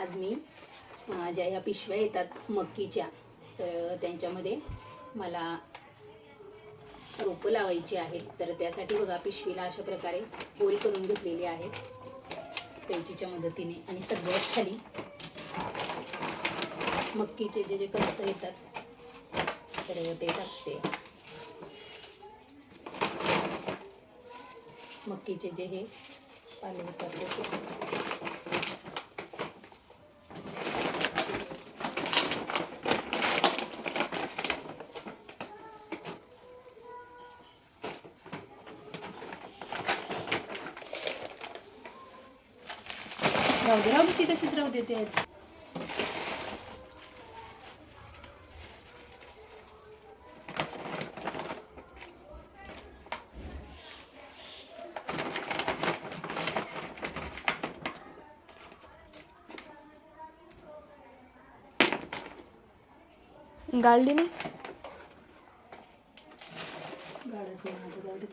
आज मी ज्या ह्या पिशव्या येतात मक्कीच्या तर त्यांच्यामध्ये मला रोपं लावायची आहेत. तर त्यासाठी बघा पिशवीला अशा प्रकारे होल करून घेतलेली आहेत. कैचीच्या मदतीने. आणि सगळ्यात खाली मक्कीचे जे जे कणसं येतात तर ते टाकते. मक्कीचे जे हे पाले येतात राहू दे राहू दे ती तशीच राहू देते गाळली नाही? आता जाऊ दे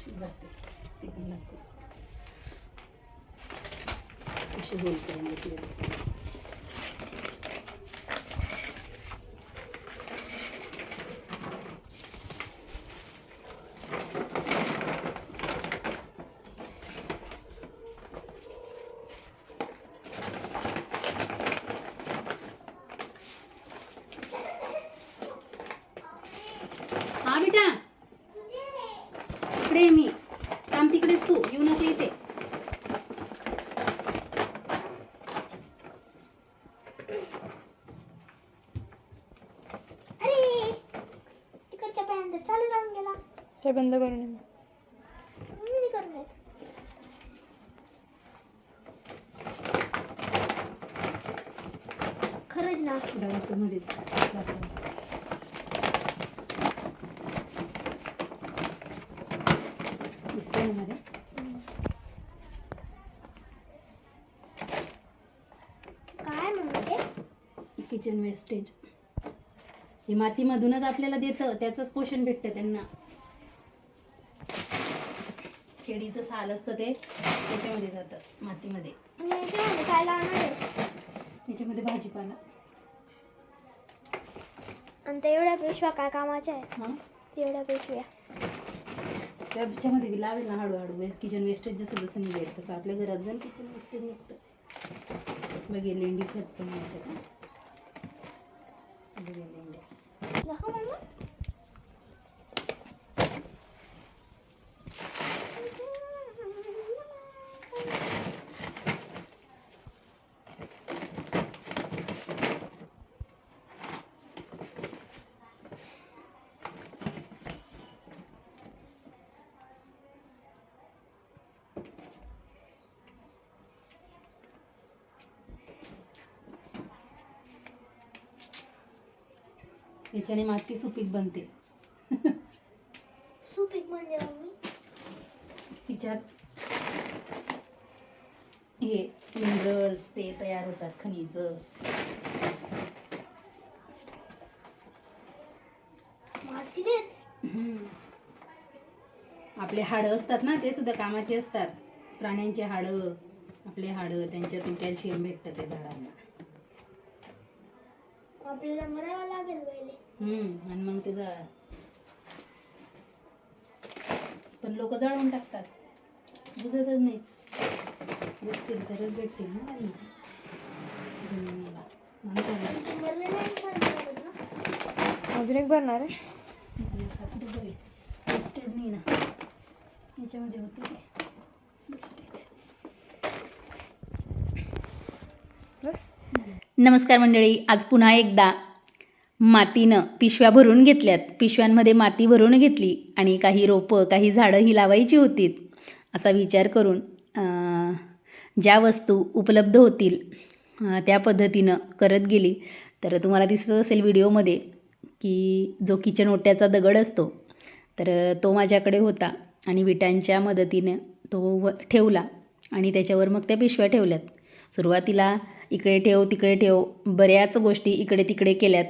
अशी जाते भरते. ती पण नको अशी होल करून घेतली हा बेटा इकडे आहे मी थांब तिकडेच तू येऊ नको इथे अरे तिकडच्या पॅन्ट चालू राहून गेला हे बंद करून. खरंच ना. दवाचं मध्ये दाखव. दिसतंय ना मध्ये? काय म्हणते? किचन वेस्टेज हे मातीमधूनच आपल्याला देतं त्याचंच पोषण भेटतं त्यांना. केळीचं साल असतं ते त्याच्यामध्ये जातं मातीमध्ये. काय लावणार आहे? त्याच्यामध्ये भाजीपाला. आणि त्या एवढ्या पिशव्या काय कामाच्या आहेत? हां? एवढ्या पिशव्या. त्याच्यामध्ये बी लावेल ना हळूहळू किचन वेस्टेज जसं जसं निघेल तसं आपल्या घरात जाऊन किचन वेस्टेज निघतं. बघे लेंडी खत पण याच्यात बघे लेंड्या दाखव मम्मा याच्याने माती सुपीक बनते. सुपीक म्हणजे तिच्यात हे मिनरल्स ते तयार होतात खनिज. आपले हाडं असतात ना ते सुद्धा कामाचे असतात. प्राण्यांचे हाडं आपले हाडं त्यांच्यातून कॅल्शियम भेटतं त्या झाडांना. आपल्याला मरावं लागेल पहिले. हम्म, आणि मग ते जा पण लोक जाळून टाकतात. बुजतच नाही. बुजतील तरच भेटतील ना जमिनीला. मरले नाही ना? अजून एक भरणार आहे. वेस्टेज नाही ना. याच्यामध्ये होते ते. वेस्टेज. बस. नमस्कार मंडळी आज पुन्हा एकदा मातीनं पिशव्या भरून घेतल्यात. पिशव्यांमध्ये माती भरून घेतली आणि काही रोपं काही झाडं ही लावायची होतीत असा विचार करून ज्या वस्तू उपलब्ध होतील त्या पद्धतीनं करत गेली. तर तुम्हाला दिसत असेल व्हिडिओमध्ये की जो किचन ओट्याचा दगड असतो तर तो माझ्याकडे होता आणि विटांच्या मदतीने तो व ठेवला आणि त्याच्यावर मग त्या पिशव्या ठेवल्यात. सुरुवातीला इकडे ठेव तिकडे ठेव बऱ्याच गोष्टी इकडे तिकडे केल्यात.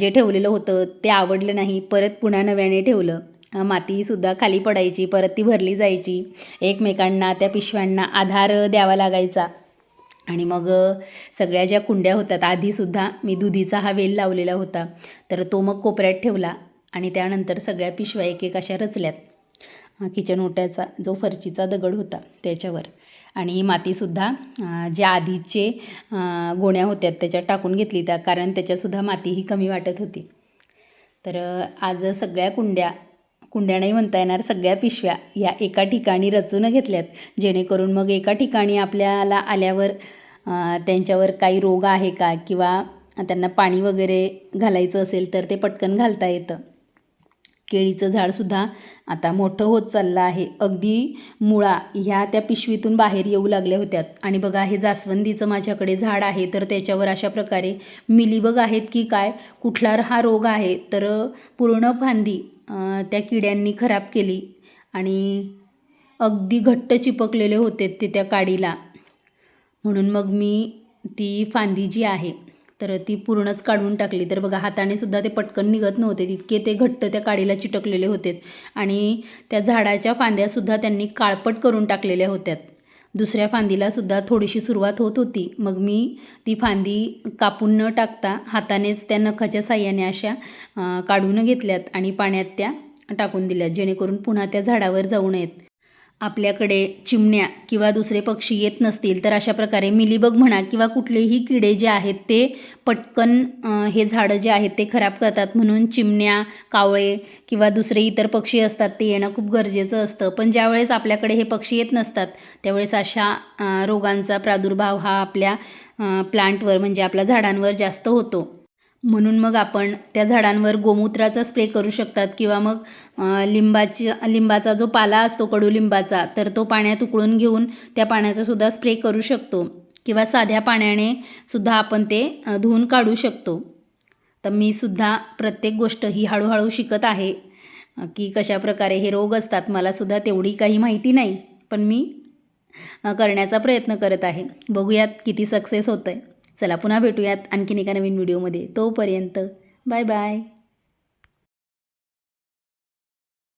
जे ठेवलेलं होतं ते आवडलं नाही परत पुन्हा नव्याने ठेवलं. मातीसुद्धा खाली पडायची परत ती भरली जायची. एकमेकांना त्या पिशव्यांना आधार द्यावा लागायचा. आणि मग सगळ्या ज्या कुंड्या होतात आधीसुद्धा मी दुधीचा हा वेल लावलेला होता. तर तो मग कोपऱ्यात ठेवला आणि त्यानंतर सगळ्या पिशव्या एक एक अशा रचल्यात. किचन ओट्याचा जो फरचीचा दगड होता त्याच्यावर. आणि मातीसुद्धा ज्या आधीचे गोण्या होत्या त्याच्यात टाकून घेतली त्या कारण त्याच्यासुद्धा माती ही कमी वाटत होती. तर आज सगळ्या कुंड्या कुंड्या नाही म्हणता येणार सगळ्या पिशव्या या एका ठिकाणी रचून घेतल्यात जेणेकरून मग एका ठिकाणी आपल्याला आल्यावर त्यांच्यावर काही रोग आहे का? किंवा त्यांना पाणी वगैरे घालायचं असेल तर ते पटकन घालता येतं. केळीचं झाडसुद्धा आता मोठं होत चाललं आहे. अगदी मुळा ह्या त्या पिशवीतून बाहेर येऊ लागल्या होत्यात. आणि बघा हे जास्वंदीचं माझ्याकडे झाड आहे तर त्याच्यावर अशा प्रकारे मिलीबग आहेत की काय कुठला हा रोग आहे तर पूर्ण फांदी त्या किड्यांनी खराब केली आणि अगदी घट्ट चिपकलेले होते ते त्या काडीला. म्हणून मग मी ती फांदी जी आहे तर ती पूर्णच काढून टाकली. तर बघा हाताने सुद्धा ते पटकन निघत नव्हते. तितके ते घट्ट त्या काडीला चिटकलेले होते आणि त्या झाडाच्या फांद्यासुद्धा त्यांनी काळपट करून टाकलेल्या होत्या. दुसऱ्या फांदीलासुद्धा थोडीशी सुरुवात होत होती. मग मी ती फांदी कापून न टाकता हातानेच त्या नखाच्या साह्याने अशा काढून घेतल्यात आणि पाण्यात त्या टाकून दिल्यात जेणेकरून पुन्हा त्या झाडावर जाऊ नयेत. आपल्याकडे चिमण्या किंवा दुसरे पक्षी येत नसतील तर अशा प्रकारे मिलीबग म्हणा किंवा कुठलेही किडे जे आहेत ते पटकन हे झाडं जे आहेत ते खराब करतात. म्हणून चिमण्या कावळे किंवा दुसरे इतर पक्षी असतात ते येणं खूप गरजेचं असतं. पण ज्यावेळेस आपल्याकडे हे पक्षी येत नसतात त्यावेळेस अशा रोगांचा प्रादुर्भाव हा आपल्या प्लांटवर म्हणजे आपल्या झाडांवर जास्त होतो. म्हणून मग आपण त्या झाडांवर गोमूत्राचा स्प्रे करू शकतात किंवा मग लिंबाची लिंबाचा जो पाला असतो कडुलिंबाचा तर तो पाण्यात उकळून घेऊन त्या पाण्याचा सुद्धा स्प्रे करू शकतो. किंवा साध्या पाण्याने सुद्धा आपण ते धुवून काढू शकतो. तर मी सुद्धा प्रत्येक गोष्ट ही हळूहळू शिकत आहे की की कशाप्रकारे हे रोग असतात. मला सुद्धा तेवढी काही माहिती नाही पण मी करण्याचा प्रयत्न करत आहे. बघूयात किती सक्सेस होतं आहे चला पुन्हा भेटूयात आणखीन एका नवीन व्हिडिओमध्ये. तोपर्यंत बाय बाय.